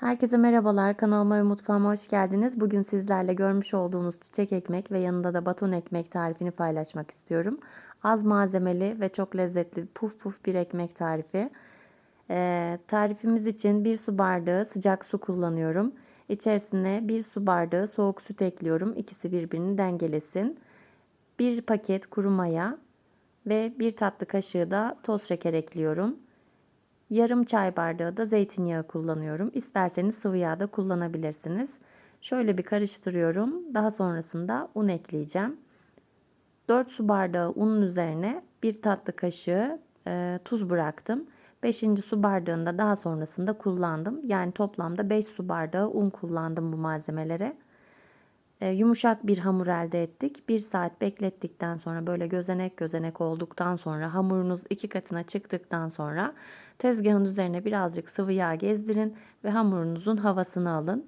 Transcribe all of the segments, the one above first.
Herkese merhabalar. Kanalıma ve mutfağıma hoş geldiniz. Bugün sizlerle görmüş olduğunuz çiçek ekmek ve yanında da baton ekmek tarifini paylaşmak istiyorum. Az malzemeli ve çok lezzetli puf puf bir ekmek tarifi. Ee, tarifimiz için bir su bardağı sıcak su kullanıyorum. İçerisine bir su bardağı soğuk süt ekliyorum. İkisi birbirini dengelesin. Bir paket kuru maya ve bir tatlı kaşığı da toz şeker ekliyorum. Yarım çay bardağı da zeytinyağı kullanıyorum. İsterseniz sıvı yağ da kullanabilirsiniz. Şöyle bir karıştırıyorum. Daha sonrasında un ekleyeceğim. 4 su bardağı unun üzerine bir tatlı kaşığı e, tuz bıraktım. 5. su bardağında daha sonrasında kullandım. Yani toplamda 5 su bardağı un kullandım bu malzemelere. E, yumuşak bir hamur elde ettik. 1 saat beklettikten sonra böyle gözenek gözenek olduktan sonra hamurunuz iki katına çıktıktan sonra tezgahın üzerine birazcık sıvı yağ gezdirin ve hamurunuzun havasını alın.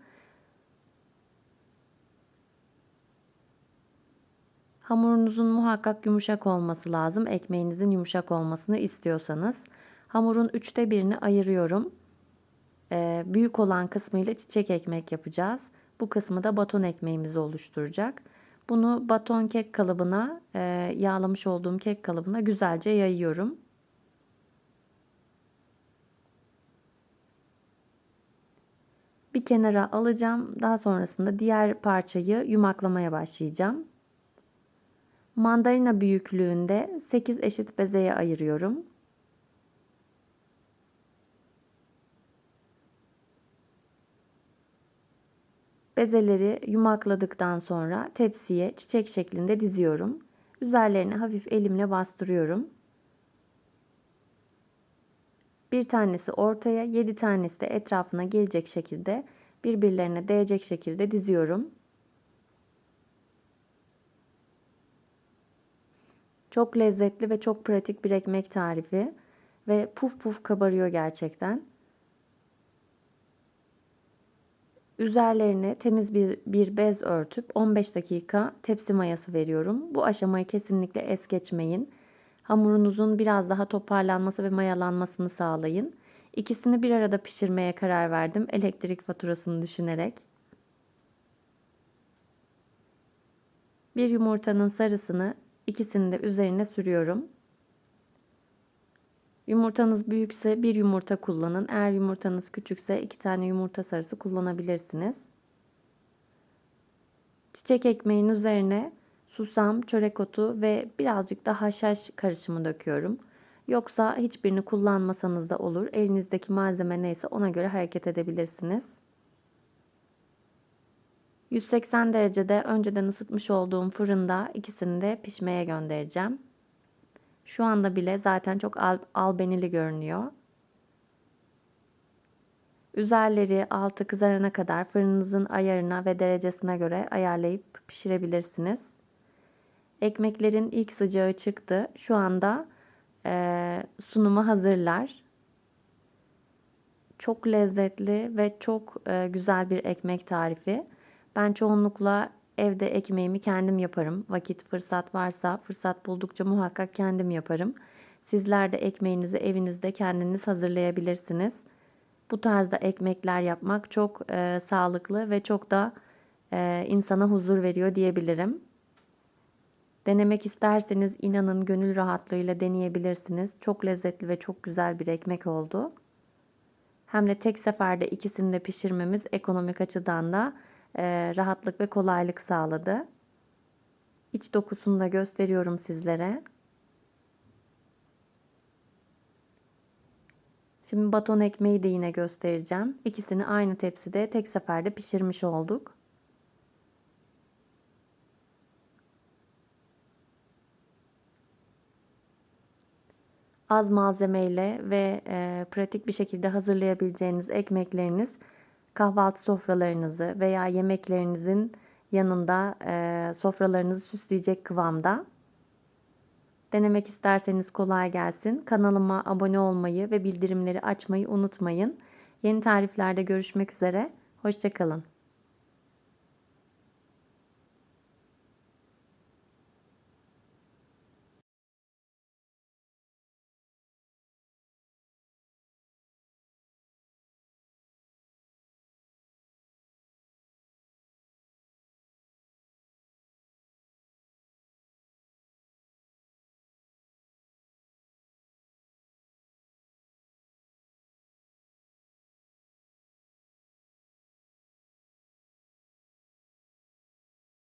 Hamurunuzun muhakkak yumuşak olması lazım. Ekmeğinizin yumuşak olmasını istiyorsanız. Hamurun üçte birini ayırıyorum. Ee, büyük olan kısmıyla çiçek ekmek yapacağız. Bu kısmı da baton ekmeğimizi oluşturacak. Bunu baton kek kalıbına, e, yağlamış olduğum kek kalıbına güzelce yayıyorum. Bir kenara alacağım. Daha sonrasında diğer parçayı yumaklamaya başlayacağım. Mandalina büyüklüğünde 8 eşit bezeye ayırıyorum. Bezeleri yumakladıktan sonra tepsiye çiçek şeklinde diziyorum. Üzerlerine hafif elimle bastırıyorum. Bir tanesi ortaya, yedi tanesi de etrafına gelecek şekilde birbirlerine değecek şekilde diziyorum. Çok lezzetli ve çok pratik bir ekmek tarifi ve puf puf kabarıyor gerçekten. Üzerlerine temiz bir, bir bez örtüp 15 dakika tepsi mayası veriyorum. Bu aşamayı kesinlikle es geçmeyin. Hamurunuzun biraz daha toparlanması ve mayalanmasını sağlayın. İkisini bir arada pişirmeye karar verdim elektrik faturasını düşünerek. Bir yumurtanın sarısını ikisini de üzerine sürüyorum. Yumurtanız büyükse bir yumurta kullanın. Eğer yumurtanız küçükse iki tane yumurta sarısı kullanabilirsiniz. Çiçek ekmeğin üzerine susam, çörek otu ve birazcık da haşhaş karışımı döküyorum. Yoksa hiçbirini kullanmasanız da olur. Elinizdeki malzeme neyse ona göre hareket edebilirsiniz. 180 derecede önceden ısıtmış olduğum fırında ikisini de pişmeye göndereceğim. Şu anda bile zaten çok al albenili görünüyor. Üzerleri altı kızarana kadar fırınınızın ayarına ve derecesine göre ayarlayıp pişirebilirsiniz. Ekmeklerin ilk sıcağı çıktı. Şu anda e, sunumu hazırlar. Çok lezzetli ve çok e, güzel bir ekmek tarifi. Ben çoğunlukla evde ekmeğimi kendim yaparım. Vakit fırsat varsa fırsat buldukça muhakkak kendim yaparım. Sizler de ekmeğinizi evinizde kendiniz hazırlayabilirsiniz. Bu tarzda ekmekler yapmak çok e, sağlıklı ve çok da e, insana huzur veriyor diyebilirim. Denemek isterseniz inanın gönül rahatlığıyla deneyebilirsiniz. Çok lezzetli ve çok güzel bir ekmek oldu. Hem de tek seferde ikisini de pişirmemiz ekonomik açıdan da e, rahatlık ve kolaylık sağladı. İç dokusunu da gösteriyorum sizlere. Şimdi baton ekmeği de yine göstereceğim. İkisini aynı tepside tek seferde pişirmiş olduk. Az malzemeyle ve e, pratik bir şekilde hazırlayabileceğiniz ekmekleriniz kahvaltı sofralarınızı veya yemeklerinizin yanında e, sofralarınızı süsleyecek kıvamda. Denemek isterseniz kolay gelsin. Kanalıma abone olmayı ve bildirimleri açmayı unutmayın. Yeni tariflerde görüşmek üzere. Hoşçakalın.